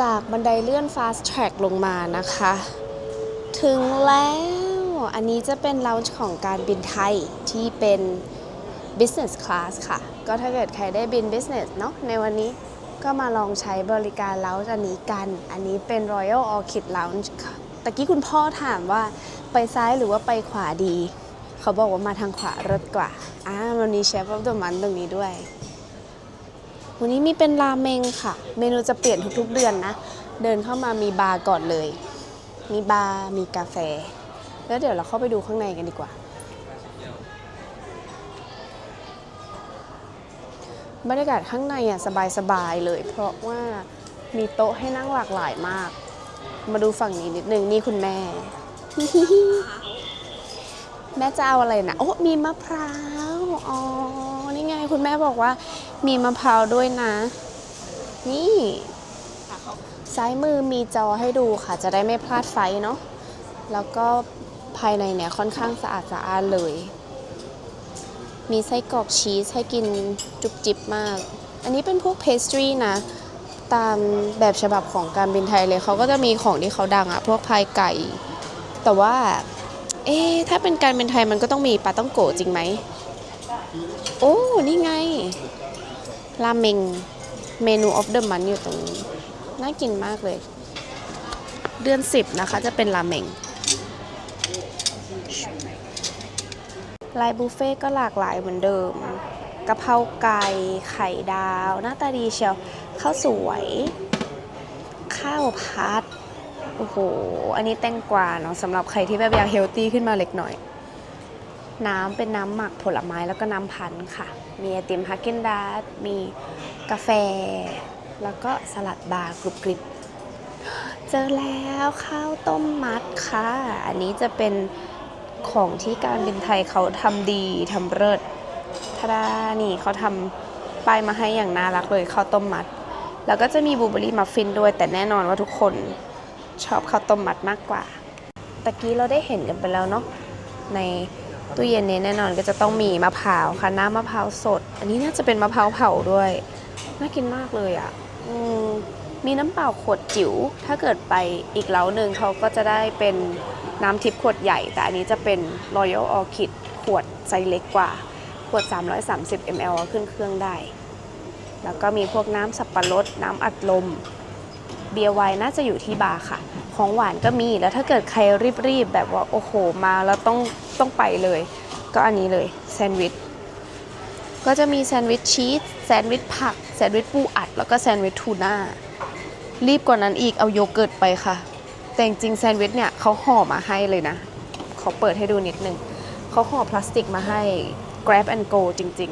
จากบันไดเลื่อน Fast Track ลงมานะคะ ถึงแล้วอันนี้จะเป็น lounge ของการบินไทยที่เป็น business class ค่ะ ก็ถ้าเกิดใครได้บิน business เนาะในวันนี้ก็มาลองใช้บริการ lounge อันนี้กัน อันนี้เป็น Royal Orchid Lounge ค่ะตะกี้คุณพ่อถามว่าไปซ้ายหรือว่าไปขวาดี เขาบอกว่ามาทางขวารถกว่าอ่าวันนี้เชฟ of the month ตรงนี้ด้วย วันนี้มีเป็นราเมงค่ะ เมนูจะเปลี่ยนทุกๆเดือนนะ เดินเข้ามามีบาร์ก่อนเลย มีบาร์ มีกาแฟ แล้วเดี๋ยวเราเข้าไปดูข้างในกันดีกว่า บรรยากาศข้างในอะสบายๆเลย เพราะว่ามีโต๊ะให้นั่งหลากหลายมาก มาดูฝั่งนี้นิดนึง นี่คุณแม่ แม่จะเอาอะไรนะ โอ้ มีมะพร้าว อ๋อ นี่ไงคุณแม่บอกว่า มีมะพร้าวด้วยนะ นี่ซ้ายมือมีจอให้ดูค่ะ จะได้ไม่พลาดไฟเนาะแล้วก็ภายในเนี่ยค่อนข้างสะอาดสะอาดเลย มีไส้กรอกชีสให้กินจุบจิบมาก อันนี้เป็นพวกเพสตรีนะ ตามแบบฉบับของการบินไทยเลย เขาก็จะมีของที่เขาดังอะพวกพายไก่ แต่ว่า เอ๊ถ้าเป็นการบินไทยมันก็ต้องมีปลาต้องโกะจริงไหม โอ้ นี่ไง ราเมงเมนู of the month อยู่ตรงนี้ น่ากินมากเลย เดือน10นะคะจะเป็นราเมงลายบุฟเฟ่ก็หลากหลายเหมือนเดิมกะเพราไก่ไข่ดาว หน้าตาดีเชียวข้าวสวย ข้าวพัด โอ้โห อันนี้แตงกวาเนาะสำหรับใครที่แบบอยากเฮลตี้ขึ้นมาเล็กหน่อย น้ำเป็นน้ำหมักผลไม้แล้วก็น้ำพันธุ์ค่ะ มีไอติมฮักเกนดาร์มีกาแฟ แล้วก็สลัดบาร์กรุบกริบเจอแล้วข้าวต้มมัดค่ะ อันนี้จะเป็นของที่การบินไทยเขาทำดีทำเลิศทาดานี่เขาทำป้ายมาให้อย่างน่ารักเลยข้าวต้มมัด แล้วก็จะมีบลูเบอรี่มัฟฟินด้วย แต่แน่นอนว่าทุกคนชอบข้าวต้มมัดมากกว่าตะกี้เราได้เห็นกันไปแล้วเนาะใน ตู้เย็นนี้แน่นอนก็จะต้องมีมะพร้าวค่ะน้ำมะพร้าวสด อันนี้น่าจะเป็นมะพร้าวเผาด้วย น่ากินมากเลยอะ่ะมมีน้ำเปล่าขวดจิ๋ว ถ้าเกิดไปอีกเล้าหนึ่งเขาก็จะได้เป็นน้ำทิพย์ขวดใหญ่ แต่อันนี้จะเป็น Royal Orchid ขวดไซส์เล็กกว่า ขวด 330 ml ขึ้นเครื่องได้ แล้วก็มีพวกน้ำสับปะรด น้ำอัดลม เบียร์ไวน์น่าจะอยู่ที่บาร์ค่ะ ของหวานก็มีแล้วถ้าเกิดใครรีบๆแบบว่าโอ้โหมาแล้วต้องต้องไปเลย ก็อันนี้เลยแซนด์วิชก็จะมีแซนด์วิชชีสแซนด์วิชผักแซนด์วิชปูอัด แล้วก็แซนด์วิชทูน่ารีบกว่านั้นอีกเอาโยเกิร์ตไปค่ะ แต่จริงแซนด์วิชเนี่ยเขาห่อมาให้เลยนะเขอเปิดให้ดูนิดนึงเขาห่อพลาสติกมาให้ grab and go จริง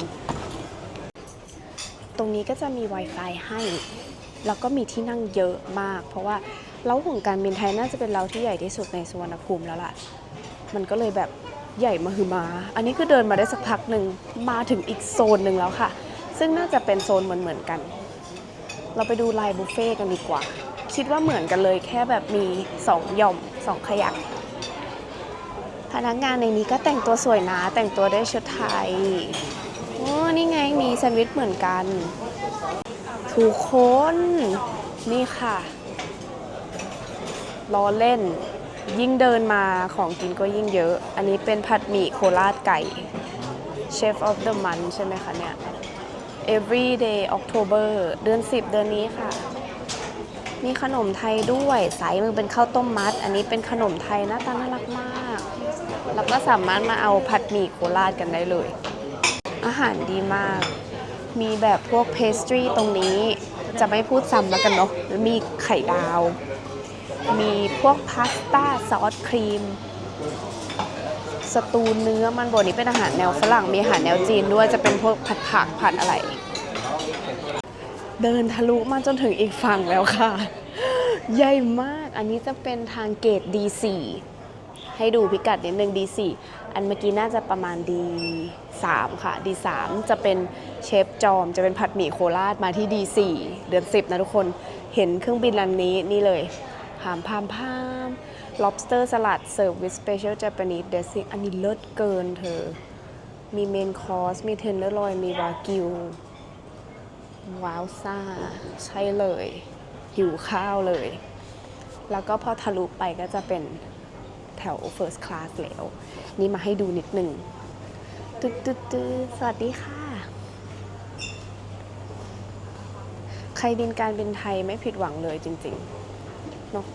ๆ ตรงนี้ก็จะมี Wi-Fi ให้ แล้วก็มีที่นั่งเยอะมาก เพราะว่า เล้าของการบินไทยน่าจะเป็นเล้าที่ใหญ่ที่สุดในสุวรรณภูมิแล้วล่ะ มันก็เลยแบบใหญ่มาคือมา อันนี้คือเดินมาได้สักพักหนึ่งมาถึงอีกโซนหนึ่งแล้วค่ะ ซึ่งน่าจะเป็นโซนเหมือนๆกัน เราไปดูลายบุฟเฟ่ต์กันดีกว่า คิดว่าเหมือนกันเลยแค่แบบมีสองหย่อมสองขยักพนักงานในนี้ก็แต่งตัวสวยนะ แต่งตัวได้วยชุดไทยโอ้นี่ไงมีแซนด์วิชเหมือนกันทุกคน นี่ค่ะ ล้อเล่น ยิ่งเดินมาของกินก็ยิ่งเยอะ อันนี้เป็นผัดหมี่โคราชไก่ Chef of the Month ใช่ไหมคะเนี่ย Everyday October เดือน 10 เดือนนี้ค่ะ มีขนมไทยด้วยสายมือเป็นข้าวต้มมัด อันนี้เป็นขนมไทยหน้าตาน่ารักมาก แล้วก็สามารถมาเอาผัดหมี่โคราชกันได้เลย อาหารดีมาก มีแบบพวกเพสตรีตรงนี้จะไม่พูดซ้ำแล้วกันเนาะมีไข่ดาว มีพวกพาสต้าซอสครีม สตูเนื้อมันบดนี้เป็นอาหารแนวฝรั่ง มีอาหารแนวจีนด้วยจะเป็นพวกผัดผักผัดอะไร เดินทะลุมาจนถึงอีกฝั่งแล้วค่ะ ใหญ่มาก อันนี้จะเป็นทางเกต D4 ให้ดูพิกัดนิดนึง D4 อันเมื่อกี้น่าจะประมาณ D3 ค่ะ D3 จะเป็นเชฟจอม จะเป็นผัดหมี่โคราชมาที่ D4 เดือน 10 นะทุกคน เห็นเครื่องบินลำนี้นี่เลย หามพามพาม lobster สลัด serve with special Japanese dressing อันนี้เลิศเกินเธอ มีเมนคอร์ส มีเทนเนอร์ลอย มีวากิว ว้าวซ่า ใช่เลย หิวข้าวเลย แล้วก็พอทะลุไปก็จะเป็นแถว first class แล้ว นี่มาให้ดูนิดหนึ่งตึ๊ดตึ๊ดตึ๊ดสวัสดีค่ะ ใครบินการบินไทยไม่ผิดหวังเลยจริง ๆ เนาะ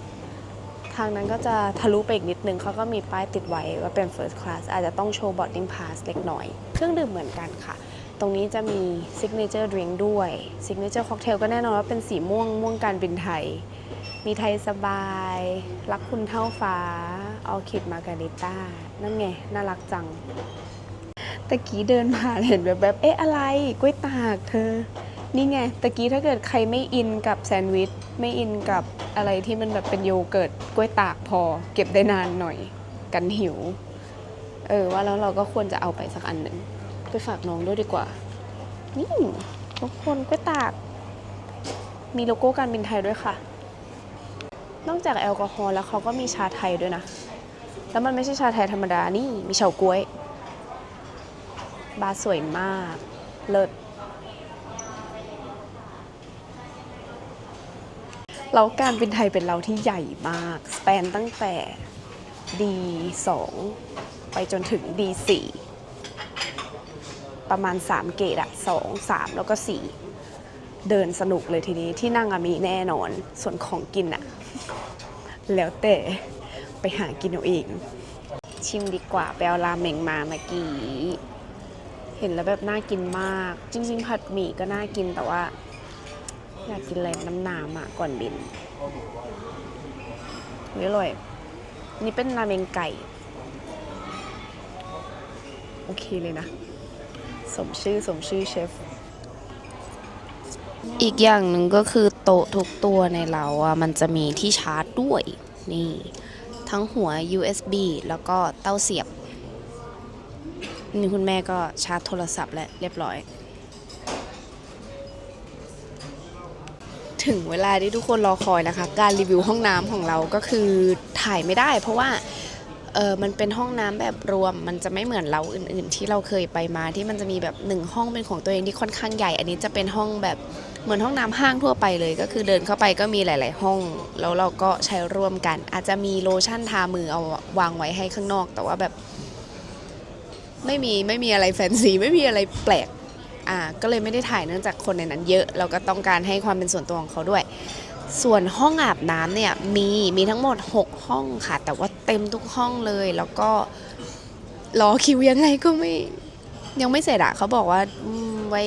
ทางนั้นก็จะทะลุไปอีกนิดนึงเขาก็มีป้ายติดไว้ว่าเป็น first class อาจจะต้องโชว์ boarding pass เล็กน้อย เครื่องดื่มเหมือนกันค่ะ ตรงนี้จะมี signature drink ด้วย signature cocktail ก็แน่นอนว่าเป็นสีม่วงม่วงการบินไทย มีไทยสบาย รักคุณเท่าฟ้าออคิดมาการิต้านั่นไง น่ารักจังตะกี้เดินผ่านเห็นแบบแบบเอ๊ะอะไรกล้วยตากเธอ นี่ไงตะกี้ถ้าเกิดใครไม่อินกับแซนด์วิช ไม่อินกับอะไรที่มันแบบเป็นโยเกิร์ตกล้วยตากพอ เก็บได้นานหน่อยกันหิว เออว่าแล้วเราก็ควรจะเอาไปสักอันหนึ่งไปฝากน้องด้วยดีกว่า นี่ทุกคนกล้วยตาก มีโลโก้การบินไทยด้วยค่ะ นอกจากแอลกอฮอล์แล้วเขาก็มีชาไทยด้วยนะ แล้วมันไม่ใช่ชาไทยธรรมดานี่มีเฉาก๊วย บาร์สวยมาก เลิศ เราการบินไทยเป็นเราที่ใหญ่มากสเปนตั้งแต่ D2 ไปจนถึง D4 ประมาณ 3 เกตอะ2 3 แล้วก็ 4 เดินสนุกเลยทีนี้ที่นั่งอะมีแน่นอน ส่วนของกินอะแล้วแต่ไปหากินเอาเอง ชิมดีกว่าไปเอาราเมงมาเมื่อกี้ เห็นแล้วแบบน่ากินมาก จริง ๆ ผัดหมี่ก็น่ากินแต่ว่า อยากกินอะไรน้ำน้ำอะก่อนบินนี่อร่อย นี่เป็นราเมงไก่ โอเคเลยนะ สมชื่อสมชื่อเชฟ อีกอย่างหนึ่งก็คือโต๊ะทุกตัวในเราอะมันจะมีที่ชาร์จด้วย นี่ ทั้งหัว USB แล้วก็เต้าเสียบ นี่คุณแม่ก็ชาร์จโทรศัพท์แล้วเรียบร้อย ถึงเวลาที่ทุกคนรอคอยนะคะ การรีวิวห้องน้ำของเราก็คือถ่ายไม่ได้ เพราะว่าเออมันเป็นห้องน้ำแบบรวม มันจะไม่เหมือนเราอื่น ๆ ที่เราเคยไปมาที่มันจะมีแบบหนึ่งห้องเป็นของตัวเองที่ค่อนข้างใหญ่ อันนี้จะเป็นห้องแบบเหมือนห้องน้ำห้างทั่วไปเลย ก็คือเดินเข้าไปก็มีหลาย ๆ ห้อง แล้วเราก็ใช้ร่วมกัน อาจจะมีโลชั่นทามือเอาวางไว้ให้ข้างนอก แต่ว่าแบบ ไม่มีไม่มีอะไรแฟนซีไม่มีอะไรแปลก อ่าก็เลยไม่ได้ถ่ายเนื่องจากคนในนั้นเยอะ เราก็ต้องการให้ความเป็นส่วนตัวของเขาด้วย ส่วนห้องอาบน้ำเนี่ยมีมีทั้งหมด 6 ห้องค่ะ แต่ว่าเต็มทุกห้องเลย แล้วก็รอคิวยังไงก็ไม่ยังไม่เสร็จอะเขาบอกว่าอืมไว้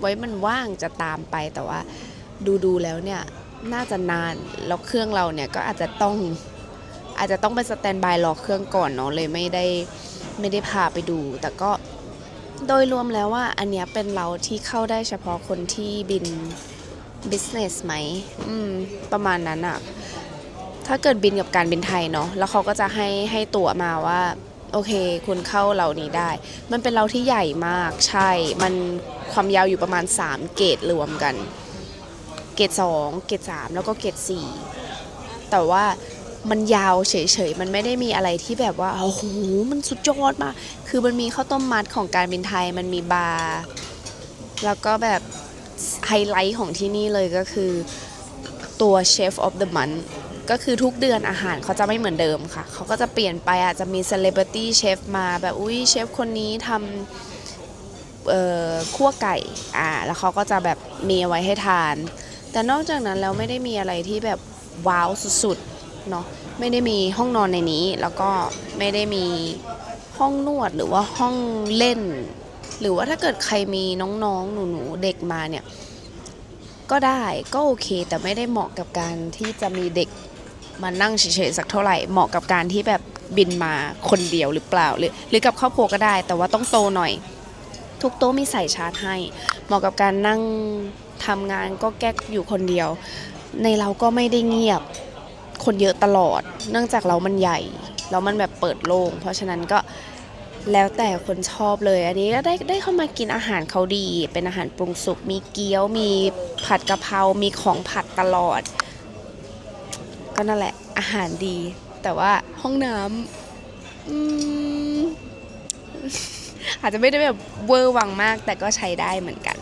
ไว้มันว่างจะตามไปแต่ว่าดูดูแล้วเนี่ยน่าจะนานแล้วเครื่องเราเนี่ยก็อาจจะต้องอาจจะต้องไปสแตนบายรอเครื่องก่อนเนาะเลยไม่ได้ไม่ได้พาไปดู แต่ก็ โดยรวมแล้วว่าอันเนี้ยเป็นเราที่เข้าได้เฉพาะคนที่บิน business ไหมอืม ประมาณนั้นอะถ้าเกิดบินกับการบินไทยเนาะแล้วเขาก็จะให้ให้ตั๋วมาว่า โอเค คุณเข้าเรานี้ได้ มันเป็นเราที่ใหญ่มากใช่ มันความยาวอยู่ประมาณ 3 เกตรวมกัน เกต2เกต3แล้วก็เกต4แต่ว่า มันยาวเฉยๆ มันไม่ได้มีอะไรที่แบบว่าโอ้โหมันสุดยอดมาก คือมันมีข้าวต้มมัดของการบินไทย มันมีบาร์ แล้วก็แบบไฮไลท์ของที่นี่เลยก็คือตัวเชฟออฟเดอะมันก็คือทุกเดือนอาหารเขาจะไม่เหมือนเดิมค่ะ เขาก็จะเปลี่ยนไปอาจจะมีเซเลบริตี้เชฟมาแบบอุ้ยเชฟคนนี้ทำเอ่อคั่วไก่อ่าแล้วเขาก็จะแบบมีเอาไว้ให้ทาน แต่นอกจากนั้นแล้วไม่ได้มีอะไรที่แบบว้าวสุดๆ เนาะไม่ได้มีห้องนอนในนี้ แล้วก็ไม่ได้มีห้องนวดหรือว่าห้องเล่น หรือว่าถ้าเกิดใครมีน้องๆหนูๆเด็กมาเนี่ยก็ได้ก็โอเค แต่ไม่ได้เหมาะกับการที่จะมีเด็กมานั่งเฉยๆสักเท่าไหร่เหมาะกับการที่แบบบินมาคนเดียวหรือเปล่าหรือหรือกับครอบครัวก็ได้ แต่ว่าต้องโตหน่อย ทุกโต๊ะมีใส่ชาร์จให้ เหมาะกับการนั่งทำงานก็แก๊กอยู่คนเดียว ในเราก็ไม่ได้เงียบ คนเยอะตลอด เนื่องจากเรามันใหญ่แล้วมันแบบเปิดโล่งเพราะฉะนั้นก็แล้วแต่คนชอบเลย อันนี้ก็ได้ได้เข้ามากินอาหารเขาดี เป็นอาหารปรุงสุก มีเกี๊ยว มีผัดกะเพรา มีของผัดตลอด ก็นั่นแหละอาหารดี แต่ว่าห้องน้ำออาจจะไม่ได้แบบเวอร์วังมาก แต่ก็ใช้ได้เหมือนกัน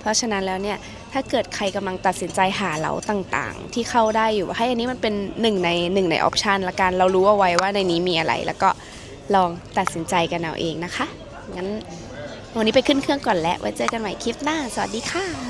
เพราะฉะนั้นแล้วเนี่ยถ้าเกิดใครกำลังตัดสินใจหาเหลาต่างๆ ที่เข้าได้อยู่ให้อันนี้มันเป็นหนึ่งในหนึ่งในออปชันละกันเรารู้เอาไว้ว่าในนี้มีอะไร แล้วก็ลองตัดสินใจกันเอาเองนะคะงั้นวันนี้ไปขึ้นเครื่องก่อนแล้วไว้เจอกันใหม่คลิปหน้า สวัสดีค่ะ